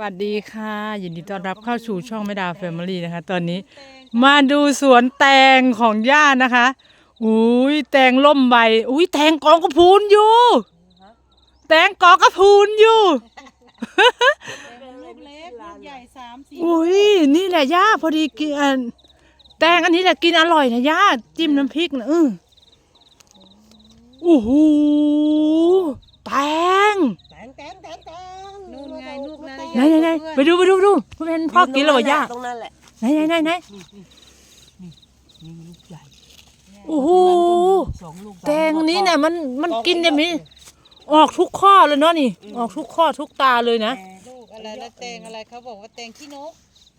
วัสดีค่ะ ยินดีต้อนรับเข้าสู่ช่องไม่ดาแฟมิลี่นะคะ ตอนนี้มาดูสวนแตงของย่านะคะ อุ้ยแตงล่มใบ อุ้ยแตงกองกระพูนอยู่ แตงกองกระพูนอยู่เป็นลูกเล็กลูกใหญ่สามสี่อุ้ยนี่แหละย่าพอดีกินอันแตงอันนี้แหละกินอร่อยนะย่าจิ้มน้ำพริกนะเออโอ้โหแตงแตงแตงแตงแตง นู่นไงลูกนั่นไหนไหนไหนไปดูไปดูไปดูเพื่อนพ่อกินแล้วเหรอย่าตรงนั้นแหละไหนไหนไหนไหนนี่ลูกใหญ่โอ้โหสองลูกแตงนี้เนี่ยมันมันกินเนี่ยมีออกทุกข้อเลยเนาะนี่ ออกทุกข้อทุกตาเลยนะลูกอะไรแล้วแตงอะไรเขาบอกว่าแตงขี้นก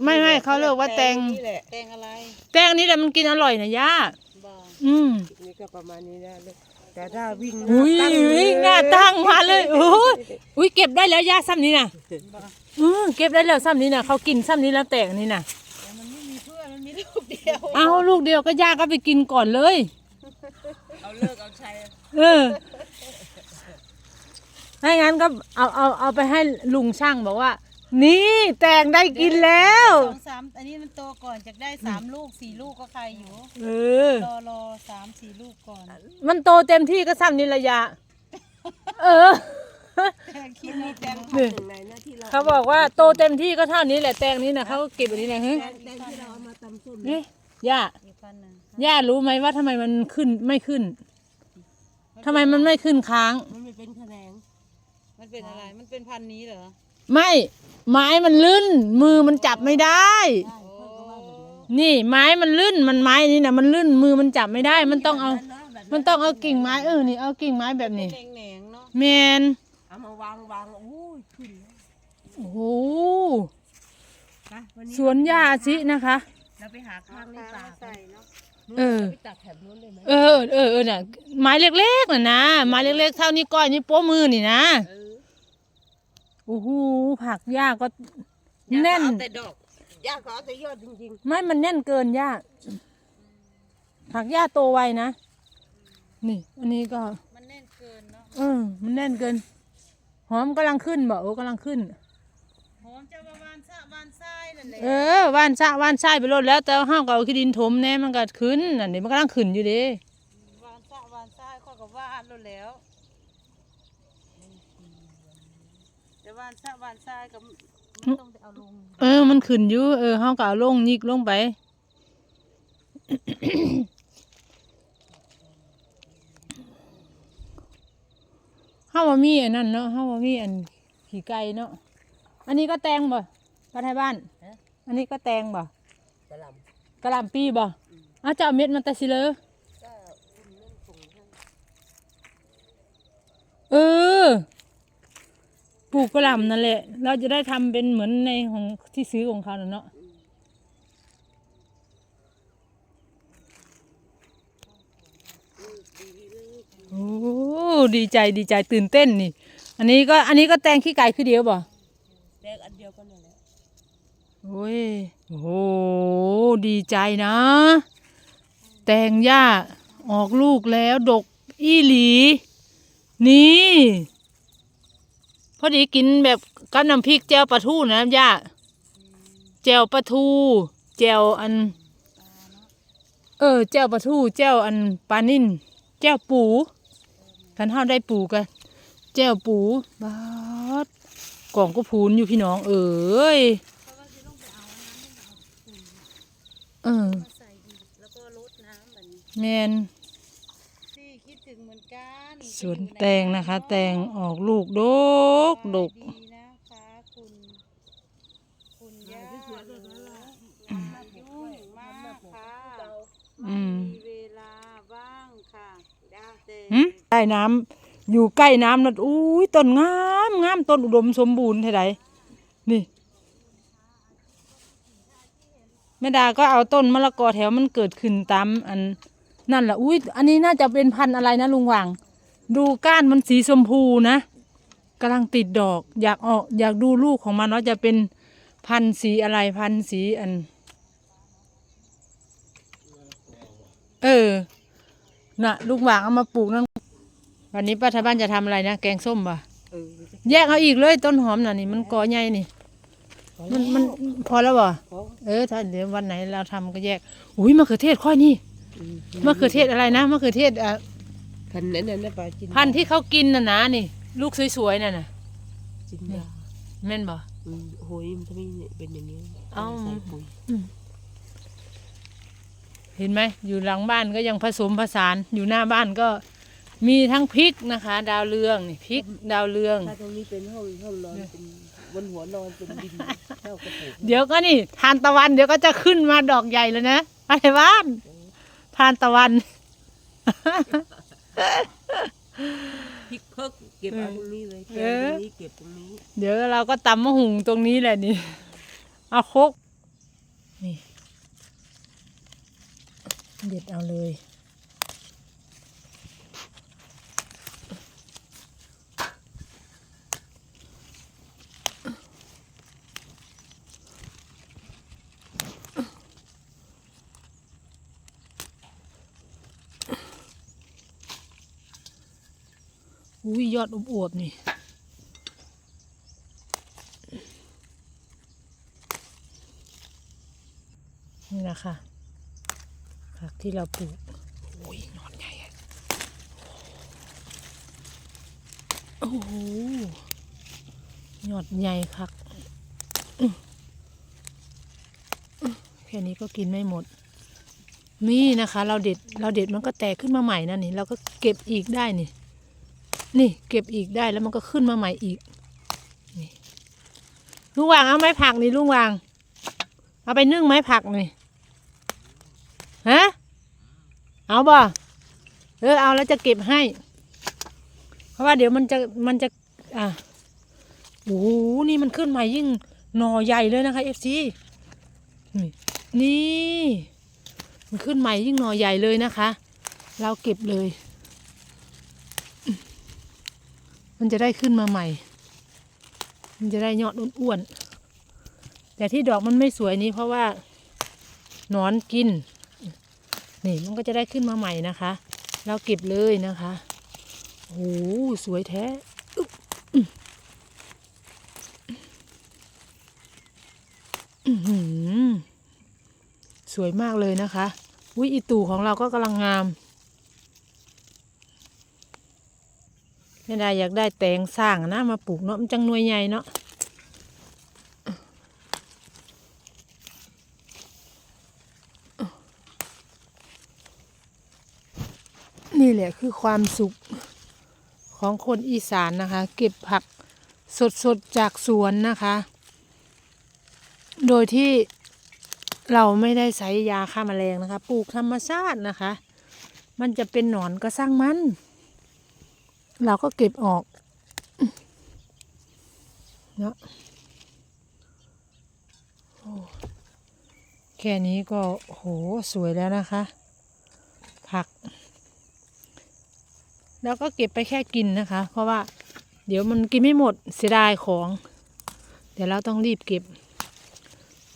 ไม่ไม่เขาเรียกว่าแตงนี่แหละแตงอะไร แตงนี้แหละมันกินอร่อยนะย่าบอกอืมนี่ก็ประมาณนี้นะลูกแต่ถ้าวิ่งอุ้ยตั้งอุ้ยหน้าตั้งมาเลย โอ้ย อุ้ยเก็บได้แล้วย่าซ้ำนี้น่ะอือเก็บได้แล้วซ้ำนี้น่ะเขากินซ้ำนี้แล้วแตกนี่น่ะแต่มันไม่มีเพื่อนมันมีลูกเดียว เอาลูกเดียวก็ย่าก็ไปกินก่อนเลย เอาเลิกเอาชัยเออให้งั้นก็เอาเอาเอาไปให้ลุงช่างบอกว่า นี่แตงได้กินแล้วสองสามอันนี้มันโตก่อนจะได้สามลูกสี่ลูกก็ใครอยู่เออรอรอสามสี่ลูกก่อน มันโตเต็มที่ก็ซ้ำนี่ระยะ เออ แตงขี้นกแตงนี่ถึงไหนนะที่เราเขาบอกว่าโตเต็มที่ก็เท่านี้แหละแตงนี้นะเขาก็เก็บอันนี้นะเฮ้ยแตงแตงที่เราเอามาตำส้มนี่ย่าอีกพันหนึ่งย่ารู้ไหมว่าทำไมมันขึ้นไม่ขึ้นทำไมมันไม่ขึ้นค้าง มันไม่เป็นแขนงมันเป็นอะไร มันเป็นพันธุ์นี้เหรอ ไม่ ไม้มันลื่น มือมันจับไม่ได้ใช่เพื่อนก็ว่าแบบนั้นนี่ไม้มันลื่น มันไม้นี่นะมันลื่น มือมันจับไม่ได้ มันต้องเอานะแบบมันต้องเอากิ่งไม้เออ นี่ เอากิ่งไม้แบบนี้แหนงแหนงๆเนาะแมน เอามาวางวางโอ้ยขึ้นแล้วโอ้โหไปวันนี้สวนยาสินะคะ เราไปหาข้างในตาป่าใส่เนาะเออ ไปตัดแถบนู้นเลยไหมเออเออเออน่ะไม้เล็กๆน่ะนะไม้เล็กๆเท่านี้ก้อยนี่โป้มือนี่นะเออโอ้โหผักหญ้าก็ย่าแน่นก็เอาแต่ดอกย่าก็เอาแต่ยอดจริงไม่มันแน่นเกินหญ้าผักหญ้าโตไวนะ นี่ อันนี้ก็ มันแน่นเกินเนาะ เออ มันแน่นเกิน หอมกำลังขึ้นบ่โอ้กำลังขึ้น หอมจะประมาณสะบานทรายนั่นแหละเออว่านซะว่านทรายไปรดแล้ว แต่ห้าวก็เอาขี้ดินถมแน่มันก็ขึ้นอันนี้มันกำลังขึ้นอยู่เด้วานสะวานทรายข้อยก็วาดแล้วแล้วแต่วานสะวานทรายก็ไม่ต้องเอาลงเออ มันขึ้นอยู่เออห้าวก็เอาลงยิกลงไปาว่ามีอันนั้นเนาะห้าว่ามีอันขี่ไก่เนาะอันนี้ก็แตงบ่ป้าไทยบ้านอันนี้ก็แตงบ่ๆกระหลำกะหล่ำปีบ่อ้าวจะเอาเม็ดมันแต่สิเลยก็คุณเล่นส่งให้เออปลูกกระหล่ำนั่นแหละ เราจะได้ทำเป็นเหมือนในของที่ซื้อของเขาน่ะเนาะโอ้ ดีใจดีใจตื่นเต้นนี่ อันนี้ก็อันนี้ก็แตงขี้ไก่คือเดียวบ่แดงอันเดียวกันนั่นแหละโอ้ยโอ้โหดีใจนะ แตงหญ้าออกลูกแล้วดกอีหลี นี่พอดีกินแบบกับน้ำพริกแจ่วปลาทูนะย่าแจ่วปลาทูแจ่วอัน เออแจ่วปลาทูแจ่วอันปลานิ่นแจ่วปู คันเฮาได้ปูกันแจ่วปูบาดกล่องก็พูนอยู่พี่น้อง เอ้ยเออมาใส่ดินแล้วก็รดน้ำแบบนี้แมนนี่คิดถึงเหมือนกันสวนแตงนะคะ แตงออกลูกดกดกดีนะคะคุณคุณย่าหนูยุ่งมากค่ะอืม มีเวลาบ้างค่ะแต่ หึ ใต้น้ำอยู่ใกล้น้ำนั่นอุ้ยต้นงามงามต้นอุดมสมบูรณ์เท่าใดนี่แม่ดาก็เอาต้นมะละกอแถวมันเกิดขึ้นตามอันนั่นแหละอุ้ยอันนี้น่าจะเป็นพันธุ์อะไรนะลุงหว่าง ดูก้านมันสีชมพูนะกำลังติดดอก อยากออกอยากดูลูกของมันว่าจะเป็นพันธุ์สีอะไรพันธุ์สีอัน เออ น่ะ ลูกหวางเอามาปลูกนั่น วันนี้ป้าทางบ้านจะทำอะไรนะแกงส้มป่ะเออแยกเอาอีกเลยต้นหอมน่ะนี่ มันกอใหญ่นี่ มันมันพอแล้วบ่พอเออถ้าเดี๋ยววันไหนเราทำก็แยก อุ้ยมะเขือเทศค่อยนี่อืมมะเขือเทศอะไรนะมะเขือเทศอะพันนั้นน่ะปลาจินดาพันธุ์ที่เขากินน่ะนะนี่ ลูกสวยๆน่ะน่ะจินดาแม่นบ่ อืมโอ้ยมันทำไมเป็นอย่างนี้เอ้า ใส่ปุ๋ยเห็นไหมอยู่หลังบ้านก็ยังผสมผสานอยู่หน้าบ้านก็ มีทั้งพริกนะคะ ดาวเรืองนี่พริกดาวเรือง ถ้าตรงนี้เป็นห้องห้องนอนเป็นบนหัวนอนเป็นดินเจ้ากระปุกเดี๋ยวก็นี่ทานตะวันเดี๋ยวก็จะขึ้นมาดอกใหญ่เลยนะอะไรบ้านทานตะวัน พริกเพิกเก็บเอาตรงนี้เลยแกเองอตรงนี้เก็บตรงนี้เดี๋ยวเราก็ตำมะหุงตรงนี้แหละนี่เอาครกนี่เด็ดเอาเลย อุ้ยยอดอวบๆนี่นี่นะคะผักที่เราปลูกโอ้ยหนอนใหญ่อะโอ้โหยอดใหญ่คัก แค่นี้ก็กินไม่หมด นี่นะคะ เราเด็ด เราเด็ดมันก็แตกขึ้นมาใหม่นะนี่ เราก็เก็บอีกได้นี่ นี่เก็บอีกได้แล้วมันก็ขึ้นมาใหม่อีกลุงวางเอาไม้ผักนี่ลุงวาง เอาไปนึ่งไม้ผักนี่ฮะเอาบ่เออเอาแล้วจะเก็บให้ เพราะว่าเดี๋ยวมันจะมันจะ อะโอ้โหนี่มันขึ้นใหมายิ่งหน่อใหญ่เลยนะคะเอฟซีนี่นี่ มันขึ้นใหม่ยิ่งหน่อใหญ่เลยนะคะ เราเก็บเลย มันจะได้ขึ้นมาใหม่ มันจะได้ยอดอ้วนๆแต่ที่ดอกมันไม่สวยนี้เพราะว่าหนอนกิน นี่มันก็จะได้ขึ้นมาใหม่นะคะ เราเก็บเลยนะคะโอ้โหสวยแท้อึ๊บอื้ออื้อหือสวยมากเลยนะคะ วิอีตู่ของเราก็กำลังงาม ไม่ได้อยากได้แตงสร้างนะมาปลูกเนาะมันจังหน่วยใหญ่เนาะนี่แหละคือความสุขของคนอีสานนะคะ เก็บผักสดๆจากสวนนะคะ โดยที่เราไม่ได้ใช้ยาฆ่าแมลงนะคะ ปลูกธรรมชาตินะคะ มันจะเป็นหนอนก็สร้างมัน เราก็เก็บออกเนาะแค่นี้ก็โหสวยแล้วนะคะ ผัก แล้วก็เก็บไปแค่กินนะคะ เพราะว่า เดี๋ยวมันกินไม่หมดเสียดายของ เดี๋ยวเราต้องรีบเก็บ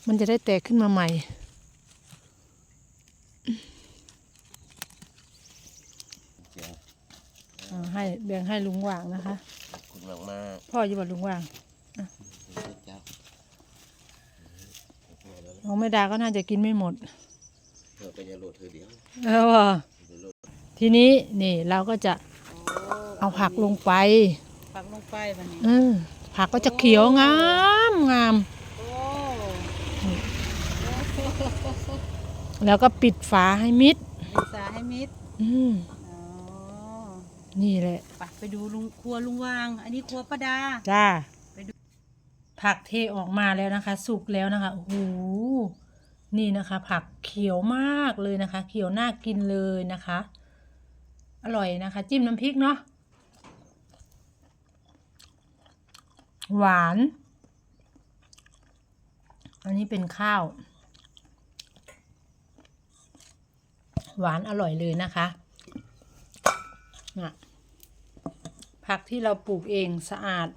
มันจะได้แตกขึ้นมาใหม่เอา ให้แบ่งให้ลุงวางนะคะคุณมากมากพ่ออยู่บ่ลุงวางเจ้าน้องไม่ดาก็น่าจะกินไม่หมดเธอไปยาโลดเธอเดียวเออว่ะทีนี้นี่เราก็จะเอาผักลงไปปักลงไปวันนี้เออผักก็จะเขียวงามงามโอ้แล้วก็ปิดฝาให้มิดดีสาให้มิด อืมอ๋อ นี่แหละไปไปดูลุงครัวลุงวาง อันนี้ครัวป้าดา จ้าไปดูผักเทออกมาแล้วนะคะ สุกแล้วนะคะโอ้โหนี่นะคะ ผักเขียวมากเลยนะคะ เขียวน่ากินเลยนะคะ อร่อยนะคะ จิ้มน้ำพริกเนาะหวาน อันนี้เป็นข้าว หวานอร่อยเลยนะคะน่ะ ผักที่เราปลูกเองสะอาด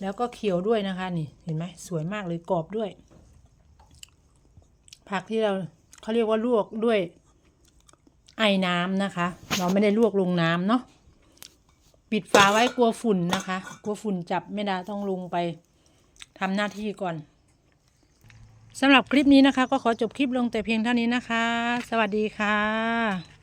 แล้วก็เขียวด้วยนะคะนี่เห็นไหมสวยมากเลยกรอบด้วย ผักที่เราเขาเรียกว่าลวกด้วยไอ้น้ำนะคะ เราไม่ได้ลวกลงน้ำเนาะปิดฝาไว้กลัวฝุ่นนะคะ กลัวฝุ่นจับไม่ได้ต้องลงไปทำหน้าที่ก่อนสำหรับคลิปนี้นะคะ ก็ขอจบคลิปลงแต่เพียงเท่านี้นะคะ สวัสดีค่ะ